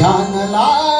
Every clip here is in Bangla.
ध्यान लागो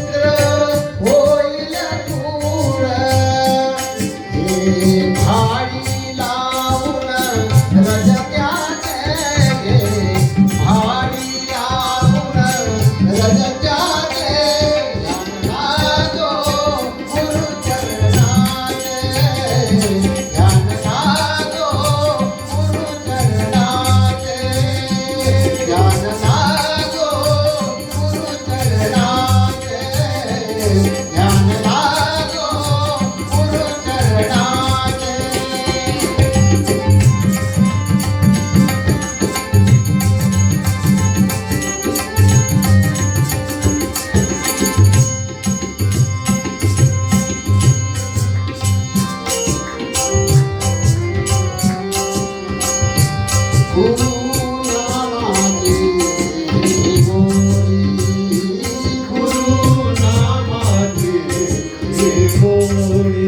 गोडी